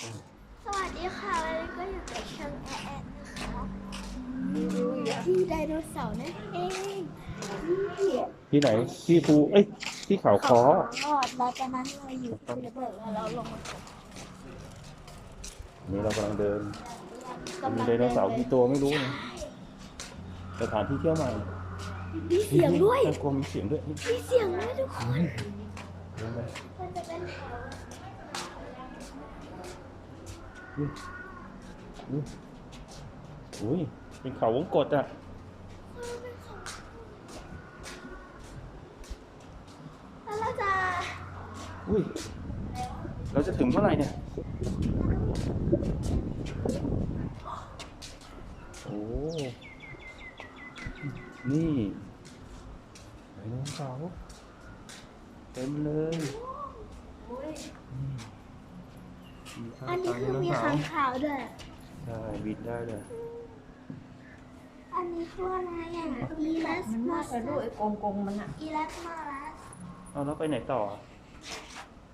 สวัสดีค่ะวันนี้ก็อยู่กับช่องแอนแอนนะคะที่ไดโนเสาร์นั่นเองนี่ที่ไหนที่ภูเอ้ยที่เขาคอรอดแล้วจากนั้นเราอยู่ที่ระเบิดแล้วเราลงมาตกนี่เรากำลังเดินกำมีลังไดโนเสาร์กี่ตัวไม่รู้นะสถานที่เที่ยวใหม่มีเสียงด้วยน่ากลัวมีเสียงด้วยนี่มีเสียงด้วยทุกคนเดินไปมันจะเป็นแถว อุ้ยอุ้ยอุ้ยเป็นเขาวงกตอะแล้วเราจะอุ้ยเราจะถึงเมื่อไหร่เนี่ย โอ้ นี่ไดโนเสาร์เต็มเลยมีข้าว อันนี้คือมีไดโเสค้างคาวด้วยใช่บินได้เลยอันนี้คืออะไรอะอีลัสมันมาน่าจะดูไอ้กงกงๆมันอะอีลัสมาลัสเอาแล้วไปไหนต่อ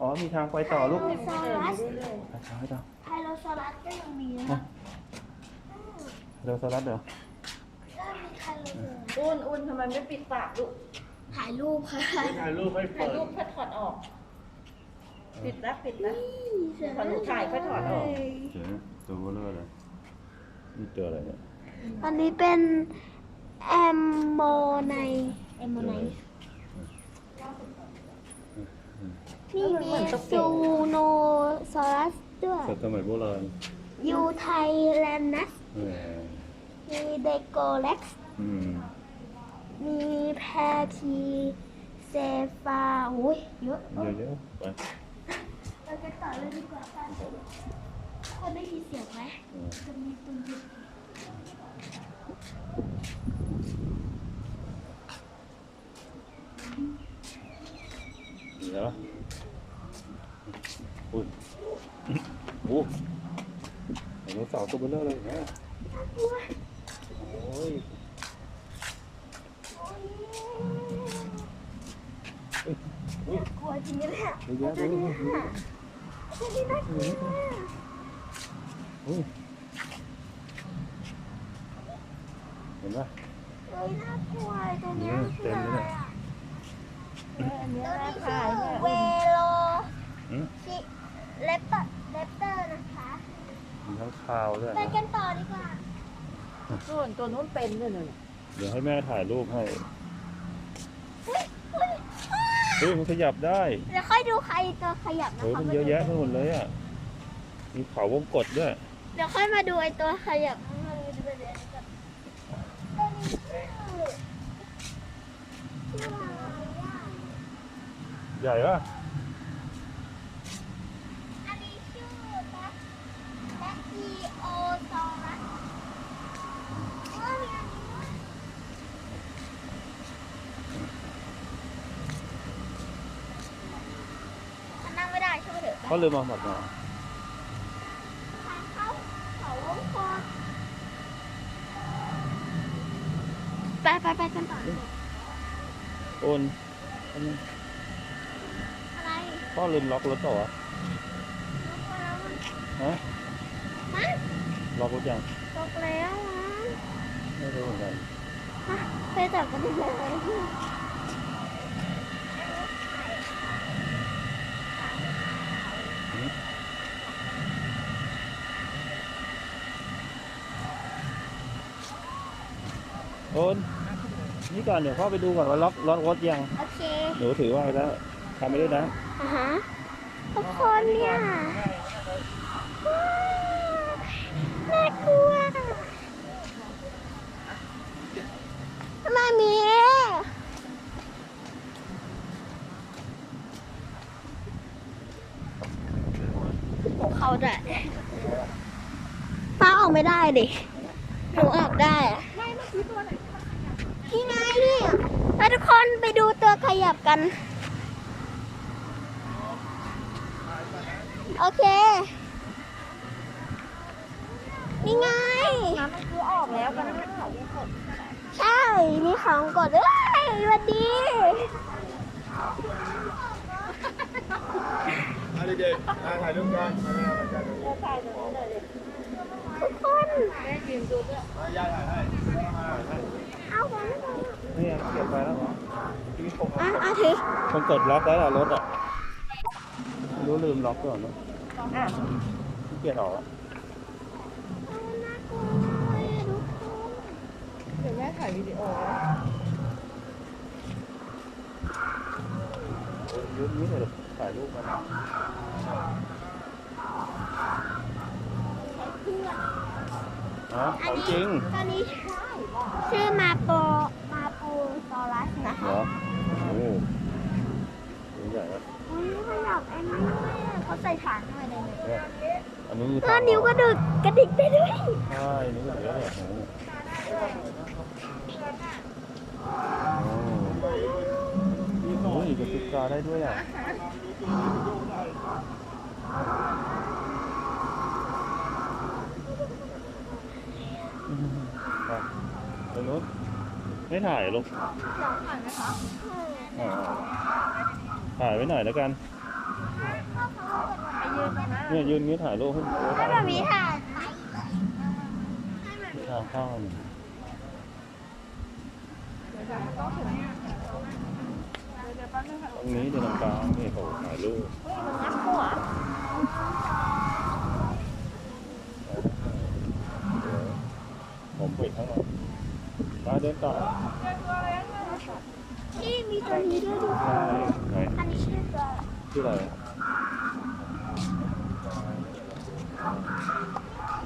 อ๋อมีทางไปต่อลูกไทโรซอรัสเรื่อยไปทางไปต่อไทโรซอรัสก็ยังมีนะฮะเร็วสลัดเดี๋ยวก็มีไทโรซอรัสๆอุ่นอุ่นทำไมไม่ปิดปากลูกถ่ายรูปค่ะถ่ายรูปให้ถ่ายรูปค่อยถอดออก ปิดนะปิดนะพอหนูถ่ายค่อยถอดออกเดี๋ยวนะตัวเบลอเลยนี่ตัวอะไรเนี่ยอันนี้เป็นแอมโมไนแอมโมไนนี่มีซูโนซอรัสด้วยสัตว์สมัยโบราณยูไทแลนนัสเออมีเดโกเล็กซ์อืมมีแพทีเซฟาโอ้ยเยอะเยอะๆไป เราจะต่อเลยดีกว่าค่ะคนได้ยินเสียงไหมจะมีตัวหยุดดีแล้วอุ้ยโอ้ไดโนเสาร์ตัวเบลอเลยนะโอ้ยอุ้ยกลัวจริงเลยอะเยอะๆเลย ตัวนี้น่ากลัวอุ้ยเห็นปะเฮ้ยน่ากลัวตัวนี้ยเต็มเลยเนี่ยอันนี้ตัวน่านี้ถ่ายคืเนี่อยเวโลอืมชิเลปเปอร์เลปเตอร์นะคะ มีทั้งคาวด้วยไปนะกันต่อดีกว่าส่วนตัวนู้นเป็นด้วยเนี่ยเดี๋ยวให้แม่ถ่ายรูปให้ ฮ้ยมันขยับได้เดี๋ยวค่อยดูใครตัวขยับนะเฮ้ยคะมันเยอะแยะไปหมดเลยอะมีเขาวงกดด้วย เดี๋ยวค่อยมาดูไอ้ตัวขยับมันดูเดี๋ยวเดี๋ยวเดี๋ยวตัวนี้ชื่อชื่ออะไรอะใหญ่ปะ อันนี้ชื่อแบ็คแบ็คทีโอซอรัสเออมีอันนี้ด้วยมันนั่งไม่ได้ใช่ไหม เถอะเขาลืมมาหมดมาทางเข้าเขาวงกตไปไปไปกันต่อเลยโอนอันนี้อะไรพ่อลืมล็อกรถต่อวะฮะฮะล็อกรถยังตกแล้วนะไม่รู้เหมือนกันฮะไปจับกันเลย โอนนี่ก่อนเดี๋ยวพ่อไปดูก่อนว่าล็อกล็อกรถยัง โอเค หนูถือไว้แล้วทำไปด้วยนะอะฮะทุกคนเนี่ยว้าวน่ากลัวมามีของเขาได้ป้าออกไม่ได้ดิ หนูออกได้อะนี่ไงนี่แล้ว ทุกคนไปดูตัวขยับกัน โอเค นี่ไง น้ำมันคือออกแล้วก็นั่นเขาใช่ มีของกดเอ้ยวัสดีมาเด็กๆมาถ่ายรูปกันมาแม่ายราถ่ายตรงนี้เลยดิทุกคนแม่ยืนดูด้วยมาย่าถ่ายให้ มาถ่ายให้เอาไปไม่ไปนี่เก็บไปแล้วเหรอที่ผมอะอะถือคนกดล็อกแล้วเหรอรถอะไม่รู้ลืมล็อกก่อนเนอะอะขี้เกียจออกอะเอาน่ากลัวเลยอะทุกคนเดี๋ยวแม่ถ่ายวิดีโอยุดนี้เลยถ่ายรูปมาเพื่อน ฮะของจริงตอนนี้ชื่อมาโปมาโปซอรัสนะเหรคะอโอ้ตัวใหญ่อะอุ้ยขยับไอ้นี่ด้วยอะเขาใส่ฐานด้วยเลยเนี่ยเนี่ยอันนี้มีเออนิ้วกระดึกกระดิกได้ด้วยใช่นิ้วอย่างเยอะเลยโอ้โหโอ้ยกระติกกาได้ด้วยอะอะ ตรงนู้นไม่ถ่ายลูกถ่ายไหมคะอ่าถ่ายไว้หน่อยแล้วกันไปยืนตรงนั้นเนี่ยยืนงี้ถ่ายรูปให้ให้แบบนี้ถ่ายทางข้างเดี๋ยวจะต้องถึงเดี๋ยวแป๊บนึงค่ะตรงนี้เดี๋ยวตรงกลางนี่โหถ่ายรูปเฮ้ยมันงับหัวผมปิดทั้งหมด มาเดินต่อที่มีตัวนี้ด้วยดูใช่ไหนอันนี้ชื่อตัวอะไรชื่ออะไร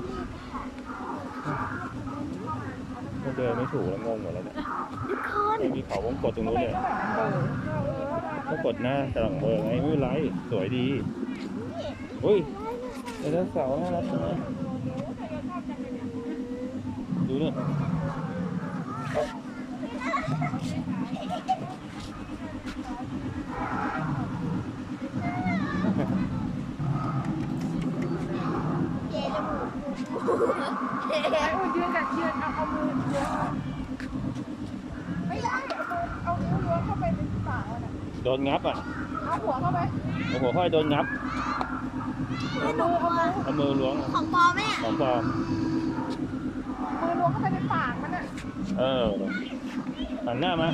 นี่ค่ะมันเดินไม่ถูกแล้วงงหมดแล้วเนี่ยทุกคนไม่มีเขาวงกดตรงนู้นเนี่ยก็กดหน้าแต่หลังเบอร์ไงไม่เป็นไรสวยดีอุ้ยไดโนเสาร์น่ารักจังเลยดูเนี่ย เจจมูกไอ้อุ่นยืนกับยืนเอาเอามือล้วงไม่ได้เอามือเอานิ้วล้วงเข้าไปในปากมันอะโดนงับอะเอาหัวเข้าไปโอ้โหห้อยโดนงับเอามือเอามือเอามือล้วงของปลอมไหมอะของปลอมมือล้วงเข้าไปในปากมันอะเออ หันหน้ามา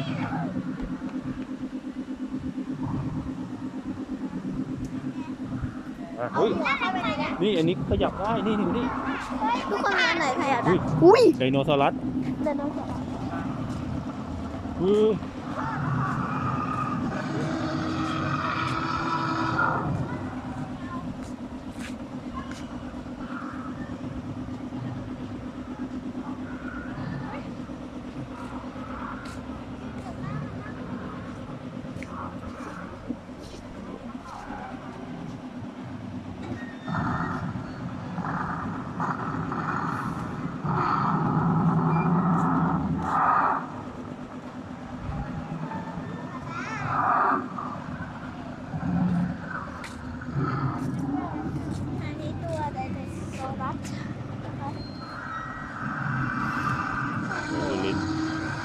อะเอาอุ้ยหัวเข้าไปในนี้นี่อันนี้ขยับได้ นี่นี่นี่ทุกคนมีอันไหนขยับได้อุ้ยอุ้ยไดโนเสารัสเดินต้องเสียอุ้ยอันนี้ตัวไดโนเสารัส โอ้ลิ้น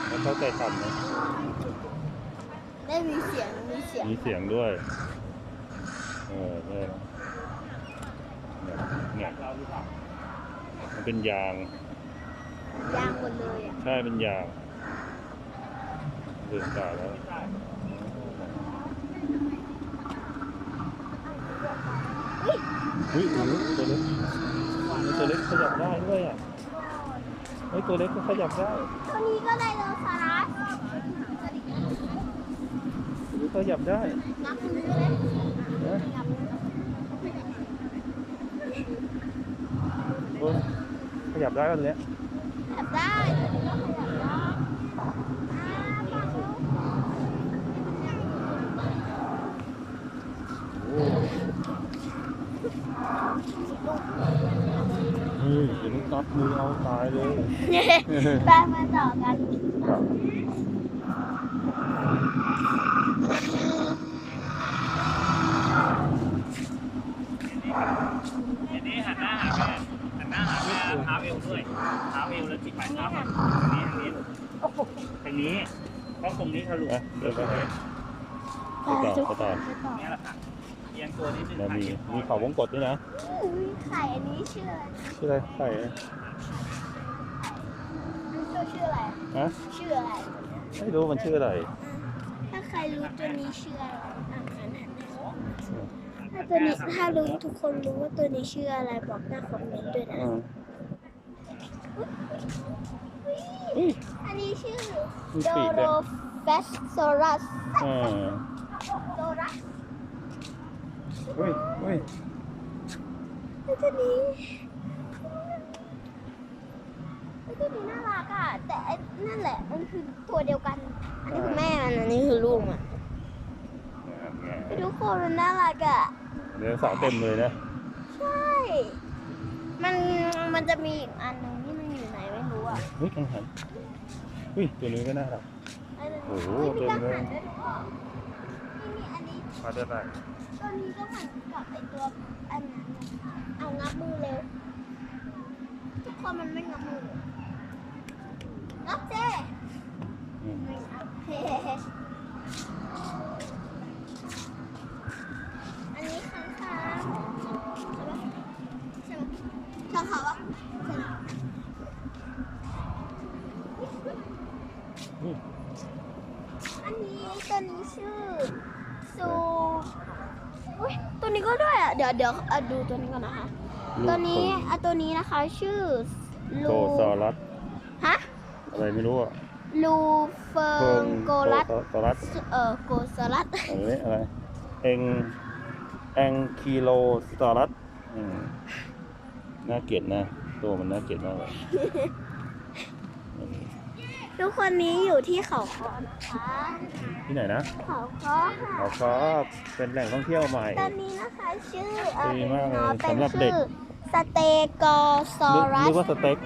แล้วเข้าใจคำนะ ได้มีเสียงมีเสียงมีเสียงด้วย เออใช่เนี่ยเนี่ยมันเป็นยาง ยางหมดเลยอะ ใช่เป็นยางเดินตาแล้วอุ้ยตัวเล็กตัวเล็กตัวเล็กขยับได้ด้วยอะเฮ้ยตัวเล็กก็ขยับได้ตัวนี้ก็ไดโนเสารั สตัวนี้ขยับได้นับมือเลยนะโอ้ยขยับได้กันเนี้ยจับได้โอ้เฮ้ยเดี๋ยวนี้ตัดมือเอาตายเลยไปมาต่อกันอันนี้หันหน้าหาแม่หันหน้าหาแม่เท้าเอวด้วยเท้าเอวแล้วจิกปลายเท้าทางนี้ทางนี้ทางนี้ เพราะตรงนี้ทะลุอะเดินไปไปต่อไปต่อนี่แหละค่ะอียงตัวนิดนึงแล้วมีมีเขาวงกดด้วยนะอุ้ยไข่อันนี้ชื่ออะไรชื่ออะไรไข่นะชื่อชื่ออะไรฮะชื่ออะไรไม่รู้มันชื่ออะไร ถ้าใครรู้ตัวนี้ชื่ออะไรอ่านหันหันถ้าตัวนี้ถ้ารู้ทุกคนรู้ว่าตัวนี้ชื่ออะไรบอกใต้คอมเมนต์ด้วยนะ อืมอุ้ยอันนี้ชื่อมีโดปีกด้โรวยเฟสโซรัสอ่าโดรัสอุ้ยอุ้ยแล้วตัวนี้แล้วตัวนี้น่ารักอะ แต่ไอ้นั่นแหละ มันคือตัวเดียวกัน อันนี้คือแม่มันอันนี้คือลูกมันทุกคนมันน่ารักอะ เดี๋ยวเสาร์เต็มเลยนะ ใช่ มัน มันจะมีอีกอันหนึง เฮ้ยกังหันอุ้ยตัวนี้ก็น่ารักไอ้นั่นโอ้โหฮ้ยมีเต็มกังเลยหันด้วยทุกคนนี่นี่อันนี้มาได้ไรตัวนี้ก็เหมือนกับไอตัวอันนั้นน่ะเอางับมือเร็วทุกคนมันไม่งับมือเลยงับเจ้อืมไม่งับเฮ้อันนี้ค้างคาวใช่ปะใช่ปะค้างคาวปะใช่ปะ อุ้ย อันนี้ตัวนี้ชื่อซูอุ้ยตัว นี้ก็ด้วยอะเดี๋ยวเดี๋ยวอะดูตัวนี้ก่อนนะคะตัวนี้อะตัวนี้นะคะ ชื่อโกซอรัสฮะอะไรไม่รู้อะลูเฟิเพิงโกลัสซอรัสเอ่อโกสลัดอะไรอะไรเองแองคิโลซอรัสอืมน่าเกลียดนะ ตัวมันน่าเกลียดมากเลยอืม ทุกคนนี้อยู่ที่เขาคอนะคะที่ไหนนะเขาคอค่ะเขาก็เป็นแหล่งท่องเที่ยวใหม่ ตอนนี้นะคะชื่อเอ่อดีมากเลยเป็นสำหรับเด็กชื่อสเตโกซอรันึสกว่าสเต็ก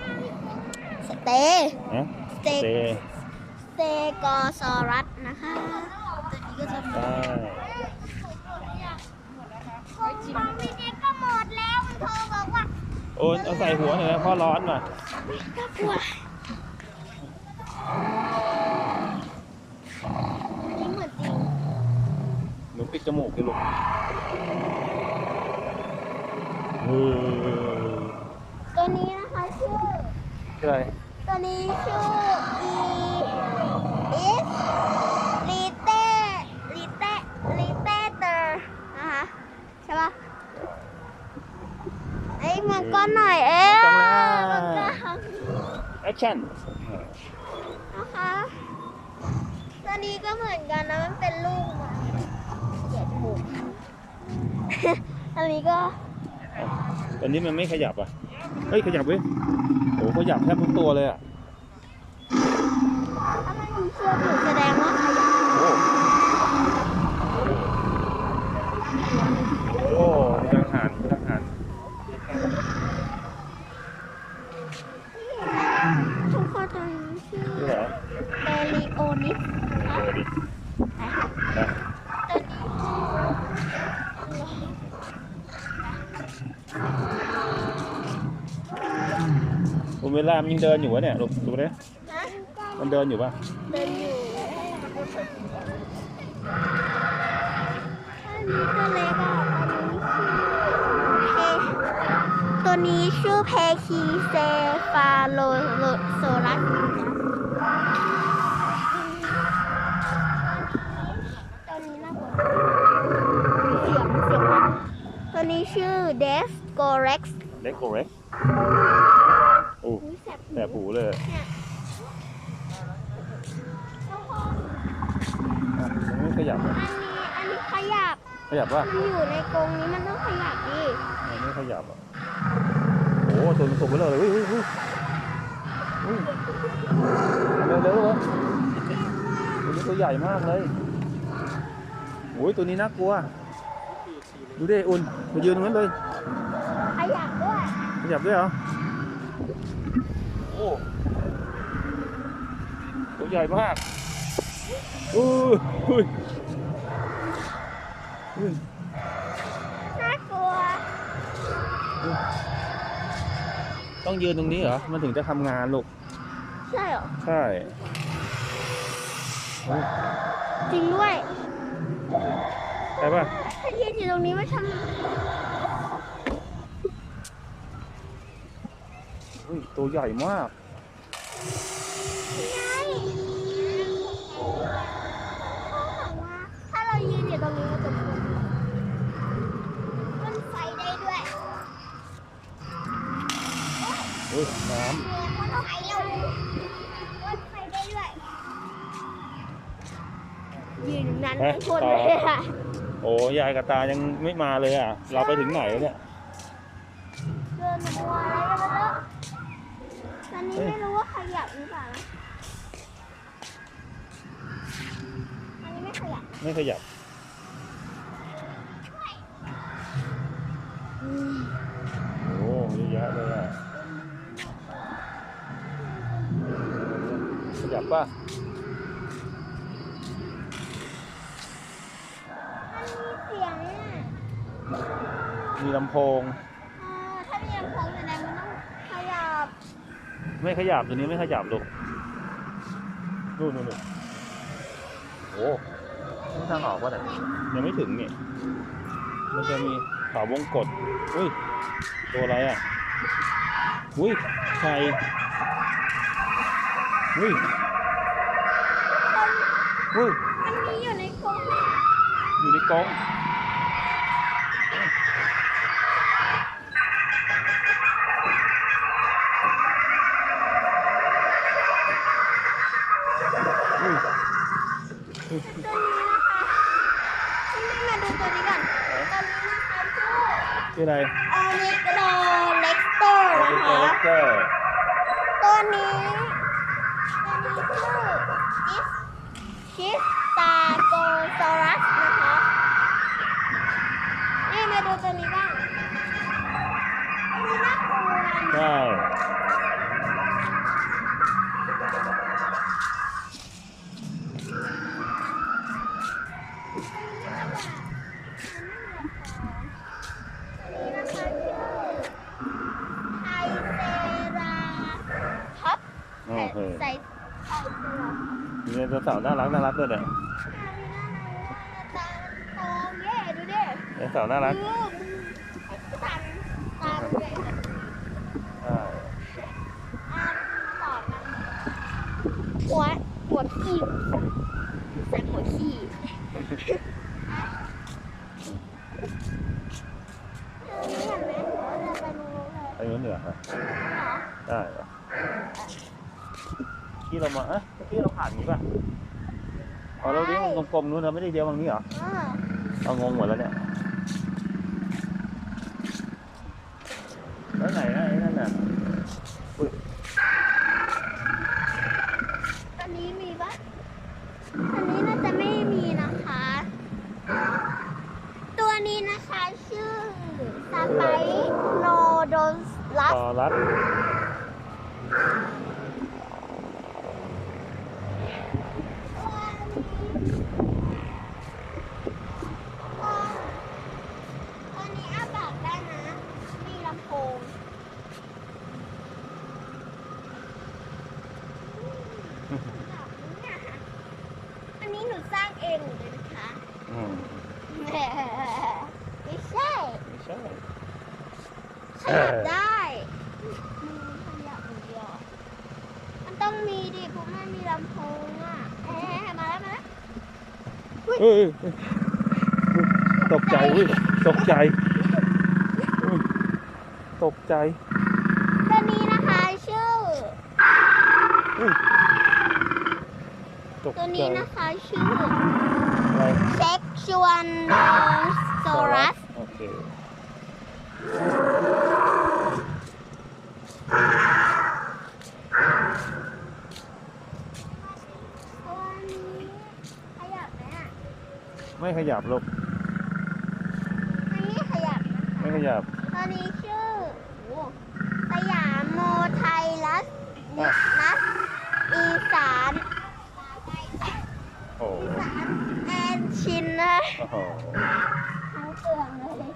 สเตนะสเตเตสเตโกซอรัสนะคะตัวนี้ก็จะได้ของฟังพี่เด็กก็หมดแล้วมันโทรบอกว่า โอ้ยเอาใส่หัวหน่อยนะเพ่อร้อนว่ะน่ากลัวอันนี้เหมือนจริง หนู ปิดจมูกดิลูกเออตัวนี้นะคะชื่อ ชื่ออะไร ตัวนี้ชื่ออีอิสลีเต้ลีเต้ลีเต้เตอร์นะคะใช่ปะไอ้ยมันก็หน่อยเอ๊ะมันก็แอคชั่นนะคะ ตัวนี้ก็เหมือนกันนะมันเป็นลูกมันเกลียดถูก อันนี้ก็ตอนนี้มันไม่ขยับอะ เฮ้ยขยับเว้ยโอ้ขยับแทบทุกตัวเลยอะถ้ามันมีเชือกอยู่แสดงว่าขยับ โอ้โอ้มีทหารมีทหาร ทุกคนตัวนี้ชื่อ ชื่อเหรอ เบลิโอนิสนะ เออดินะ ตัวนี้ คุณเวลามันยังเดินอยู่วะเนี่ยลูกดูดินะมันเดินอยู่ป่ะเดินอยู่อันนี้ตัวเล็กอะตัวนี้ชื่อเพตัวนี้ชื่อเพคีเซฟาโลโซรัสตัวนี้น่ากลัวเสียงเสียงมันตัวนี้ชื่อเดสโกเร็กซ์เล็กโกเร็กโอ้ แสบแสบหูเลยอะทุกคนมันไม่ขยับอะอันนี้อันนี้ขยับ ขยับป่ะมันอยู่ในกรงนี้มันต้องขยับดิมันไม่ขยับอะโอ้ตัวมันสูงไปเลยอุ้ยอุ้ยอุ้ยอุ้ยเร็วเร็วเร็วตัวนี้ตัวใหญ่มากเลยโอ้ยตัวนี้น่ากลัว ดูดิอุ่นมายืนตรงนั้นเลย ขยับด้วย ขยับด้วยเหรอโอ้ ตัวใหญ่มากอุ้ยอุ้ยอุ้ยน่ากลัว ต้องยืนตรงนี้เหรอ มันถึงจะทำงานลูก ใช่เหรอ ใช่อุ๊ยจริงด้วย ใช่ป่ะ ถ้ายืนอยู่ตรงนี้ไม่ทำ ฮ้ยตัวใหญ่มาก ไงพ่อบอกว่าถ้าเรายืนอยู่ตรงนี้มันจะพุ่งมันไฟได้ด้วย เฮ้ยน้มันไฟเรามันไฟได้ด้วย ยืนนั้นไม่พ้นเลยค่ะำโอ้ยายกับตายังไม่มาเลยอะ เราไปถึงไหนแล้วเนี่ย เดินมัวอะไรกันมาแล้วต อนนี้ไม่รู้ว่าขยับหรือเปล่านะอันนี้ไม่ขยับไม่ขยับ โอ้เยอะแยะเลยอะ ขยับป่ะ มันมีเสียงอะ มีลำโพง เออถ้ามีลำโพงแสดงมันต้องขยับ ไม่ขยับตัวนี้ไม่ขยับลูกนู่นนู่นนู่นโอ้นี่ทางออกวะเนี่ยยังไม่ถึงนี่มันจะมีขาววงกดอุ้ย ตัวอะไรอะ อุ้ยไข่อุ้ยอุ้ยมันมีอยู่ในกรงอยู่ในกรง ชื่อชื่ออะไรออนิโกเล็กเตอร์เป็นนะตัวคะ เล็กเกอร์ตัวนี้ตัวนี้ชื่อจิสชิสตาโกซอรัสนะคะ นี่มาดูตัวนี้บ้างอันนี้น่ากลัวนะ ใช่ นี่นะคะชื่อไทเซราท็อป โอเค ใส่ไทเซรา มีไดโนเสาร์น่ารักน่ารักด้วยเนี่ย ตาโตเย่ดูดิ ไดโนเสาร์น่ารักดูตันตาดูดิใช่อ่าต่อกันหัวหัวขี้ใส่หัวขี้เห็นไหมเราไปดูเลยไอ้นู้นเหนือฮะเหรอได้เหรอที่เรามาเอ๊ะที่เราผ่านนี้ป่ะอ๋อเราเลี้ยววงกลมๆนู้นเราไม่ได้เลี้ยวตรงนี้เหรออ่าเอางงหมดแล้วเนี่ย แล้วไหนนะไอ้นั่นน่ะอุ้ย อันนี้มีปะอันนี้น่าจะไม่มีนะคะ ตัวนี้นะคะชื่อส ไปโนโดนลัสตอรัด ตอนนี้อ้าปากได้นะ มีลำโพงอันนี้หนูสร้างเองเลยนะคะ อืม แหมไม่ใช่ ไม่ใช่ ขยับได้มือขยับอย่างเดียว มันต้องมีดิเพราะมันมีลำโพงอะเอ๊ะมาแล้วมาแล้ว เฮ้ยเฮ้ยเฮ้ยตกใจเว้ยตกใจอุ้ยตกใจตัวนี้นะคะชื่ออุ้ยตกตัวใจนี้นะคะชื่ออะไรเซ็กชวลโซรัส โอเค ตัวนี้ขยับไหมอะ ไม่ขยับลูกอันนี้ขยับนะคะไม่ขยับตัวนี้ชื่อโอ้สยามโมไทลัสอะนัสอีสานโอ้โหอีสานแอนชินนะโอ้โหทั้งเปลืองเลย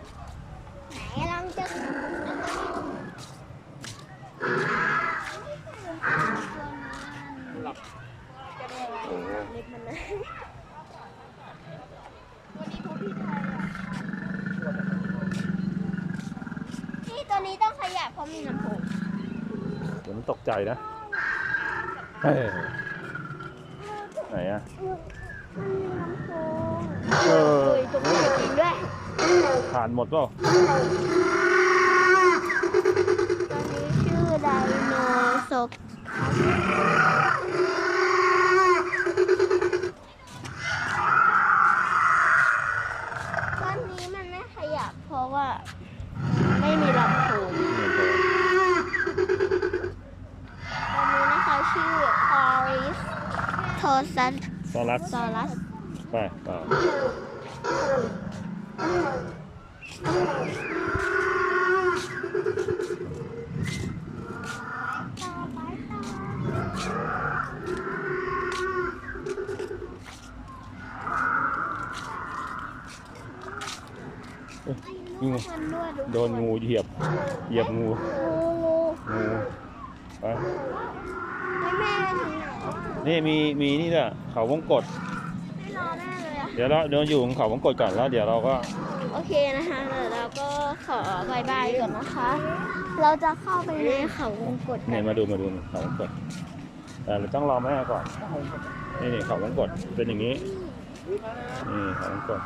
ไหนลองจะหลับ โอ้โห เล็บมันนะวันนี้พวกพี่ไทยอะ ขยับ เพราะมีลำโพงเดี๋ยวมันตกใจนะเฮ้ยไหนอะมันมีลำโพงเออเฮ้ยตกใจจริงด้วย ผ่านหมดเปล่าตอนนี้ชื่อไดโนโซตอนนี้มันไม่ขยับเพราะว่าไม่มีลำโพง ตอนนี้นะคะชื่อ Oris t o s a ซอรัส s a u r u s ไปต่อ ต่อไปต่อ นี่ไงมันด้วยทุกคโดนงูเหยียบ เหยียบงูงูงูงูไปไม่แม่ถึงไหนนี่มีมีนี่ด้วยเขาวงกด ไม่รอแม่เลยอะเดี๋ยวเราเดินอยู่ของเขาวงกดก่อนแล้วเดี๋ยวเราก็ โอเคนะคะเดี๋ยวเราก็ขอบายบายก่อนนะคะ เราจะเข้าไปในเขาวงกตกัเนี่ยนมาดูมาดูเขาวงกดแต่เราต้องรอแม่ก่อนนี่นี่เขาวงกดเป็นอย่างนี้นี่เขาวงกด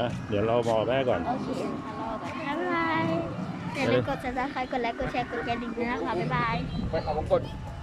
อะเดี๋ยวเรารอแม่ก่อน โอเคนะคะรอกันบ๊ายบายอย่าลืมกด subscribe กดไลค์ กดแชร์ กดกระดิ่งด้วยนะคะ บ๊ายบาย ไปเขาวงกดบ